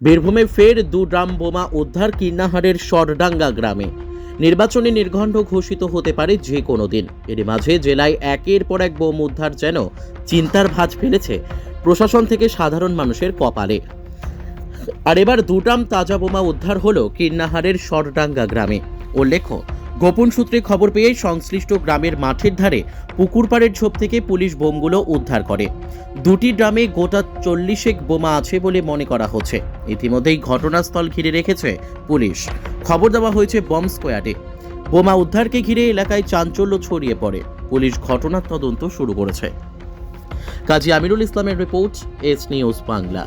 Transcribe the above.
বীরভূমে ফের দু ড্রাম বোমা উদ্ধার কিন্নাহারের সরডাঙ্গা গ্রামে। নির্বাচনে নির্ঘণ্ড ঘোষিত হতে পারে যে কোনো দিন। এর মাঝে জেলায় একের পর এক বোম উদ্ধার যেন চিন্তার ভাঁজ ফেলেছে প্রশাসন থেকে সাধারণ মানুষের কপালে। আর এবার দুটাম তাজা বোমা উদ্ধার হলো কিন্নাহারের সরডাঙ্গা গ্রামে। উল্লেখ্য গোপন সূত্রে খবর পেয়ে সংশ্লিষ্ট গ্রামের মাঠের ধারে পুকুর পাড়ের ঝোপ থেকে পুলিশ বোমগুলো উদ্ধার করে। দুটি ড্রামে গোটা চল্লিশেক বোমা আছে বলে মনে করা হচ্ছে। ইতিমধ্যেই ঘটনাস্থল ঘিরে রেখেছে পুলিশ। খবর দেওয়া হয়েছে বম স্কোয়াডে। বোমা উদ্ধারকে ঘিরে এলাকায় চাঞ্চল্য ছড়িয়ে পড়ে। পুলিশ ঘটনার তদন্ত শুরু করেছে। কাজী আমিরুল ইসলামের রিপোর্ট, এস নিউজ বাংলা।